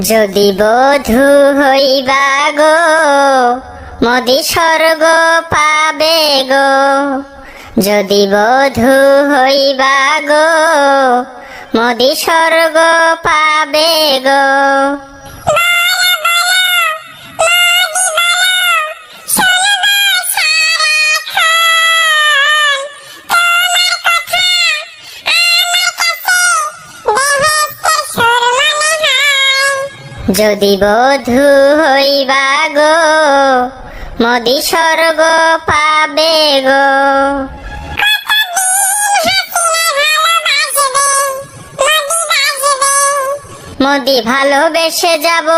যদি বধু হইবা গো, মদি স্বর্গ পাবে গো। যদি বধু হইবা গো, মদি স্বর্গ পাবে গো। যদি বধু হইবা গো, মদি স্বর্গ পাবে গো। মদি ভালোবেসে যাব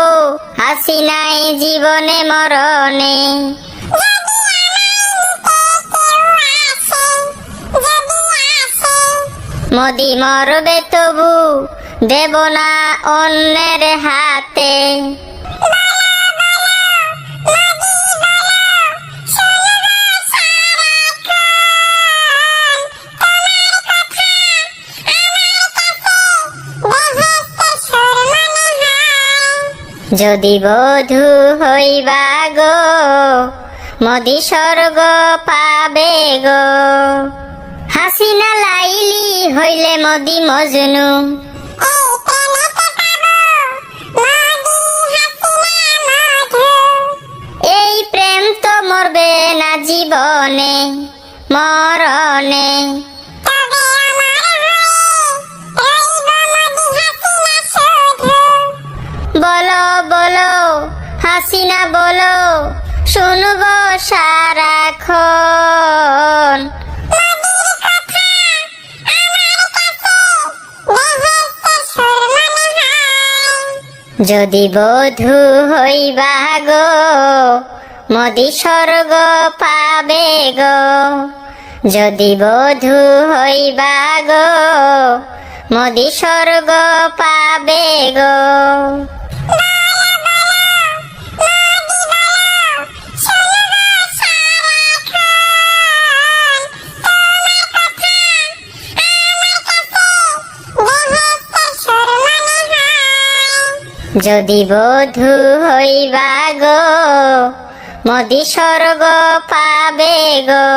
হাসি নাই জীবনে মরণে। মদি মরবে তবু দেব না অন্যের হাতে। যদি বধু হইবা গো, মদি স্বর্গ পাবে গো। হাসিনা লাইলি হইলে মদি মজনু। জীবনে মরণে। বলো বলো হাসিনা বলো শুনব সারাক্ষণ। যদি বধু হইবা গো মদি স্বর্গ পাবে গো। যদি বধু হইবা গো, মদি স্বর্গ পাবে গো। যদি বধু হইবা গো মদি স্বর্গ পাবে গো।